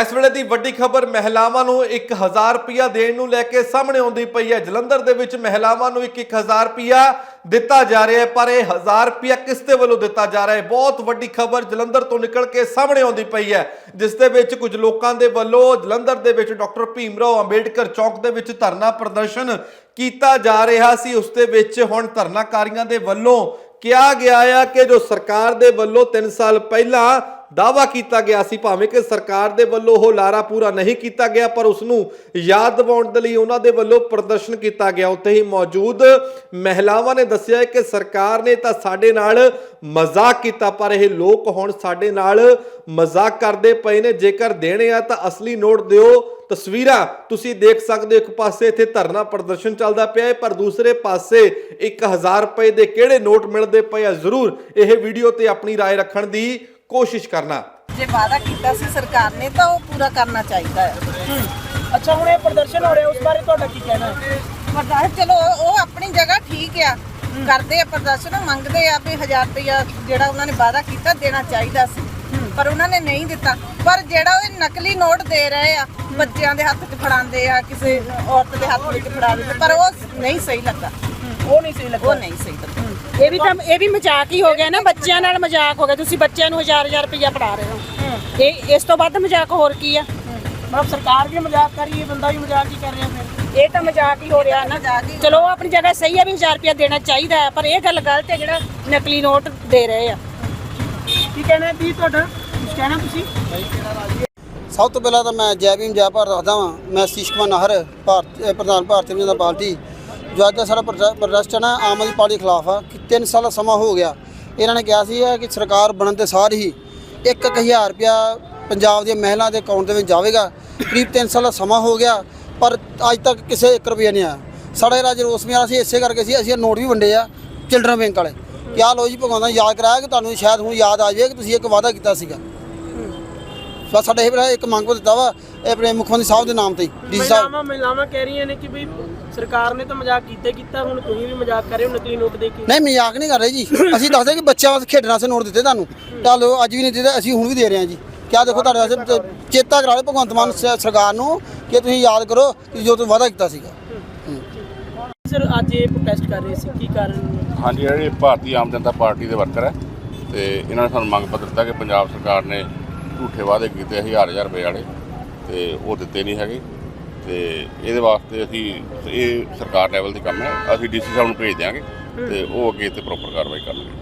ਇਸ ਵੇਲੇ ਦੀ ਵੱਡੀ ਖਬਰ ਮਹਿਲਾਵਾਂ ਨੂੰ 1000 ਰੁਪਇਆ ਦੇਣ ਨੂੰ ਲੈ ਕੇ ਸਾਹਮਣੇ ਆਉਂਦੀ ਪਈ ਹੈ। ਜਲੰਧਰ ਦੇ ਵਿੱਚ ਮਹਿਲਾਵਾਂ ਨੂੰ 1000 ਰੁਪਇਆ ਦਿੱਤਾ ਜਾ ਰਿਹਾ ਹੈ, ਪਰ ਇਹ 1000 ਰੁਪਇਆ ਕਿਸ ਦੇ ਵੱਲੋਂ ਦਿੱਤਾ ਜਾ ਰਿਹਾ ਹੈ? ਬਹੁਤ ਵੱਡੀ ਖਬਰ ਜਲੰਧਰ ਤੋਂ ਨਿਕਲ ਕੇ ਸਾਹਮਣੇ ਆਉਂਦੀ ਪਈ ਹੈ, ਜਿਸ ਦੇ ਵਿੱਚ ਕੁਝ ਲੋਕਾਂ ਦੇ ਵੱਲੋਂ ਜਲੰਧਰ ਦੇ ਵਿੱਚ ਡਾਕਟਰ ਭੀਮਰਾਓ ਅੰਬੇਡਕਰ ਚੌਕ ਦੇ ਵਿੱਚ ਧਰਨਾ ਪ੍ਰਦਰਸ਼ਨ ਕੀਤਾ ਜਾ ਰਿਹਾ ਸੀ। ਉਸ ਦੇ ਵਿੱਚ ਹੁਣ ਧਰਨਾਕਾਰੀਆਂ ਦੇ ਵੱਲੋਂ ਕਿਹਾ ਗਿਆ ਆ ਕਿ ਜੋ ਸਰਕਾਰ ਦੇ ਵੱਲੋਂ 3 ਸਾਲ ਪਹਿਲਾਂ ਦਾਵਾ ਕੀਤਾ ਗਿਆ ਸੀ ਭਾਵੇਂ ਕਿ ਸਰਕਾਰ ਦੇ ਵੱਲੋਂ ਉਹ ਲਾਰਾ ਪੂਰਾ ਨਹੀਂ ਕੀਤਾ ਗਿਆ ਪਰ ਉਸ ਨੂੰ ਯਾਦ ਦਿਵਾਉਣ ਦੇ ਲਈ ਉਹਨਾਂ ਦੇ ਵੱਲੋਂ ਪ੍ਰਦਰਸ਼ਨ ਕੀਤਾ ਗਿਆ ਉੱਥੇ ਹੀ ਮੌਜੂਦ ਮਹਿਲਾਵਾਂ ਨੇ ਦੱਸਿਆ ਹੈ ਕਿ ਸਰਕਾਰ ਨੇ ਤਾਂ ਸਾਡੇ ਨਾਲ ਮਜ਼ਾਕ ਕੀਤਾ ਪਰ ਇਹ ਲੋਕ ਹੁਣ ਸਾਡੇ ਨਾਲ ਮਜ਼ਾਕ ਕਰਦੇ ਪਏ ਨੇ ਜੇਕਰ ਦੇਣੇ ਆ ਤਾਂ ਅਸਲੀ ਨੋਟ ਦਿਓ ਤਸਵੀਰਾਂ ਤੁਸੀਂ ਦੇਖ ਸਕਦੇ ਹੋ ਇੱਕ ਪਾਸੇ ਇੱਥੇ ਧਰਨਾ ਪ੍ਰਦਰਸ਼ਨ ਚੱਲਦਾ ਪਿਆ ਹੈ ਪਰ ਦੂਸਰੇ ਪਾਸੇ 1000 ਰੁਪਏ ਦੇ ਕਿਹੜੇ ਨੋਟ ਮਿਲਦੇ ਪਏ ਆ ਜ਼ਰੂਰ ਇਹ ਵੀਡੀਓ ਤੇ ਆਪਣੀ رائے ਰੱਖਣ ਦੀ ਕੋਸ਼ਿਸ਼ ਕਰਨਾ। ਜੇ ਵਾਅਦਾ ਕੀਤਾ ਸੀ ਸਰਕਾਰ ਨੇ ਤਾਂ ਉਹ ਪੂਰਾ ਕਰਨਾ ਚਾਹੀਦਾ ਹੈ। ਅੱਛਾ ਹੁਣ ਇਹ ਪ੍ਰਦਰਸ਼ਨ ਹੋ ਰਿਹਾ ਉਸ ਬਾਰੇ ਤੁਹਾਡਾ ਕੀ ਕਹਿਣਾ? ਹੈ ਵੱਡਾ ਚਲੋ ਉਹ ਆਪਣੀ ਜਗ੍ਹਾ ਠੀਕ ਆ। ਕਰਦੇ ਆ ਪ੍ਰਦਰਸ਼ਨ ਮੰਗਦੇ ਆ ਵੀ 1000 ਰੁਪਇਆ ਜਿਹੜਾ ਉਹਨਾਂ ਨੇ ਵਾਅਦਾ ਕੀਤਾ ਦੇਣਾ ਚਾਹੀਦਾ ਸੀ। ਪਰ ਉਹਨਾਂ ਨੇ ਨਹੀਂ ਦਿੱਤਾ। ਪਰ ਜਿਹੜਾ ਉਹ ਨਕਲੀ ਨੋਟ ਦੇ ਰਹੇ ਆ ਬੱਚਿਆਂ ਦੇ ਹੱਥ 'ਚ ਫੜਾਉਂਦੇ ਆ ਕਿਸੇ ਔਰਤ ਦੇ ਹੱਥ ਵਿੱਚ ਫੜਾ ਦਿੰਦੇ ਪਰ ਉਹ ਨਹੀਂ ਸਹੀ ਲੱਗਾ। ਉਹ ਨਹੀਂ ਸਹੀ ਲੱਗਾ। ਉਹ ਨਹੀਂ ਸਹੀ ਲੱਗਾ। ਇਹ ਵੀ ਤਾਂ ਇਹ ਵੀ ਮਜ਼ਾਕ ਹੀ ਹੋ ਗਿਆ ਨਾ ਬੱਚਿਆਂ ਨਾਲ ਮਜ਼ਾਕ ਹੋ ਗਿਆ। ਤੁਸੀਂ ਬੱਚਿਆਂ ਨੂੰ ਹਜ਼ਾਰ ਹਜ਼ਾਰ ਰੁਪਇਆ ਪੜਾ ਰਹੇ ਹੋ। ਇਹ ਇਸ ਤੋਂ ਵੱਧ ਮਜ਼ਾਕ ਹੋਰ ਕੀ ਆ? ਮਤਲਬ ਸਰਕਾਰ ਵੀ ਮਜ਼ਾਕ ਕਰ ਰਹੀ ਹੈ ਬੰਦਾ ਵੀ ਮਜ਼ਾਕ ਹੀ ਕਰ ਰਿਹਾ ਫਿਰ। ਇਹ ਤਾਂ ਮਜ਼ਾਕ ਹੀ ਹੋ ਰਿਹਾ ਨਾ। ਮਜ਼ਾਕ ਹੀ। ਚਲੋ ਉਹ ਆਪਣੀ ਜਗ੍ਹਾ ਸਹੀ ਹੈ ਵੀ 1000 ਰੁਪਇਆ ਦੇਣਾ ਚਾਹੀਦਾ ਹੈ ਪਰ ਇਹ ਗੱਲ ਗਲਤ ਹੈ ਜਿਹੜਾ ਨਕਲੀ ਨੋਟ ਦੇ ਰਹੇ ਆ। ਕੀ ਕਹਿਣਾ ਹੈ ਦੀ ਤੁਹਾਡਾ? ਕੁਝ ਕਹਿਣਾ ਤੁਸੀਂ? ਸਭ ਤੋਂ ਪਹਿਲਾਂ ਤਾਂ ਮੈਂ ਜੈ ਭੀਮ ਜੈ ਭਾਰਤ ਦੱਸਦਾ ਵਾਂ। ਮੈਂ ਸੀਸ਼ ਕੁਮਾਰ ਨਾਹਰ ਭਾਰਤ ਅਹ ਪ੍ਰਧਾਨ ਭਾਰਤੀ ਜਨਤਾ ਪਾਰਟੀ। ਜੋ ਅੱਜ ਦਾ ਸਾਡਾ ਪ੍ਰੋਟੈ- ਪ੍ਰੋਟੈਸਟ ਹੈ ਨਾ, ਆਮ ਆਦਮੀ ਪਾਰਟੀ ਖਿਲਾਫ ਆ, ਕਿ 3 ਸਾਲ ਦਾ ਸਮਾਂ ਹੋ ਗਿਆ। ਇਹਨਾਂ ਨੇ ਕਿਹਾ ਸੀ ਕਿ ਸਰਕਾਰ ਬਣਨ ਦੇ ਸਾਰ ਹੀ 1000 ਰੁਪਇਆ ਪੰਜਾਬ ਦੀਆਂ ਮਹਿਲਾ ਦੇ ਅਕਾਊਂਟ ਦੇ ਵਿੱਚ ਜਾਵੇਗਾ। ਕਰੀਬ 3 ਸਾਲ ਦਾ ਸਮਾਂ ਹੋ ਗਿਆ, ਪਰ ਅੱਜ ਤੱਕ ਕਿਸੇ 1 ਰੁਪਇਆ ਨਹੀਂ ਆਇਆ। ਸਾਡੇ ਰਾਜ ਰੋਸ ਮੇਰਾ ਸੀ, ਇਸੇ ਕਰਕੇ ਸੀ, ਅਸੀਂ ਇਹ ਨੋਟ ਵੀ ਵੰਡੇ ਆ ਚਿਲਡਰਨ ਬੈਂਕ ਵਾਲੇ। ਕਿਆ ਲੋ ਜੀ ਭਗਵਾਨ ਨੇ ਯਾਦ ਕਰਾਇਆ ਕਿ ਤੁਹਾਨੂੰ ਸ਼ਾਇਦ ਹੁਣ ਯਾਦ ਆ ਜਾਵੇ ਕਿ ਤੁਸੀਂ ਇੱਕ ਵਾਅਦਾ ਕੀਤਾ ਸੀਗਾ। ਬਸ ਸਾਡਾ ਇਹ ਬੜਾ ਇੱਕ ਮੰਗ ਪੱਤਰ ਦਿੱਤਾ ਵਾ ਇਹ ਆਪਣੇ ਮੁੱਖ ਮੰਤਰੀ ਸਾਹਿਬ ਦੇ ਨਾਮ ਤੇ ਡੀ ਸਾਹਿਬ। ਮਹਿਲਾਵਾਂ ਮਹਿਲਾਵਾਂ ਕਹਿ ਰਹੀਆਂ ਨੇ ਕਿ ਵੀ ਸਰਕਾਰ ਨੇ ਤਾਂ ਮਜ਼ਾਕ ਕੀਤਾ ਹੀ ਕੀਤਾ ਹੁਣ ਤੁਸੀਂ ਵੀ ਮਜ਼ਾਕ ਕਰ ਰਹੇ ਹੋ ਨਕਲੀ ਨੋਟ ਦੇ ਕੇ। ਨਹੀਂ ਮਜ਼ਾਕ ਨਹੀਂ ਕਰ ਰਹੇ ਜੀ। ਅਸੀਂ ਦੱਸਦੇ ਕਿ ਬੱਚਿਆਂ ਵਾਸਤੇ ਖੇਡਣ ਵਾਸਤੇ ਨੋਟ ਦਿੱਤੇ ਤੁਹਾਨੂੰ। ਚਲੋ ਅੱਜ ਵੀ ਨਹੀਂ ਦਿੱਤੇ ਅਸੀਂ ਹੁਣ ਵੀ ਦੇ ਰਹੇ ਹਾਂ ਜੀ। ਕਿਆ ਦੇਖੋ ਤੁਹਾਡੇ ਵਾਸਤੇ ਚੇਤਾ ਕਰਾ ਲਓ ਭਗਵੰਤ ਮਾਨ ਸ- ਸਰਕਾਰ ਨੂੰ ਕਿ ਤੁਸੀਂ ਯਾਦ ਕਰੋ ਕਿ ਜੋ ਤੁਸੀਂ ਵਾਅਦਾ ਕੀਤਾ ਸੀਗਾ। ਸਰ ਅੱਜ ਇਹ ਪ੍ਰੋਟੈਸਟ ਕਰ ਰਹੇ ਸੀ ਕੀ ਕਾਰਨ? ਹਾਂਜੀ ਜਿਹੜੇ ਭਾਰਤੀ ਆਮ ਜਨਤਾ ਪਾਰਟੀ ਦੇ ਵਰਕਰ ਹੈ ਤੇ ਇਹਨਾਂ ਨੇ ਸਾਨੂੰ ਮੰਗ ਪੱਤਰ ਦਿੱਤਾ ਕਿ ਪੰਜਾਬ ਸਰਕਾਰ ਨੇ ਝੂਠੇ ਵਾਅਦੇ ਕੀਤੇ ਹਜ਼ਾਰ ਹਜ਼ਾਰ ਰੁਪਏ ਵਾਲੇ ਤੇ ਉਹ ਦਿੱਤੇ ਨਹੀਂ ਹੈਗੇ ਤੇ ਇਹਦੇ ਵਾਸਤੇ ਅਸੀਂ ਇਹ ਸਰਕਾਰ ਲੈਵਲ ਦੀ ਕੰਮ ਹੈ, ਅਸੀਂ ਡੀਸੀ ਸਾਹਿਬ ਨੂੰ ਭੇਜ ਦਿਆਂਗੇ ਤੇ ਉਹ ਅੱਗੇ ਤੇ ਪ੍ਰੋਪਰ ਕਾਰਵਾਈ ਕਰਨਗੇ।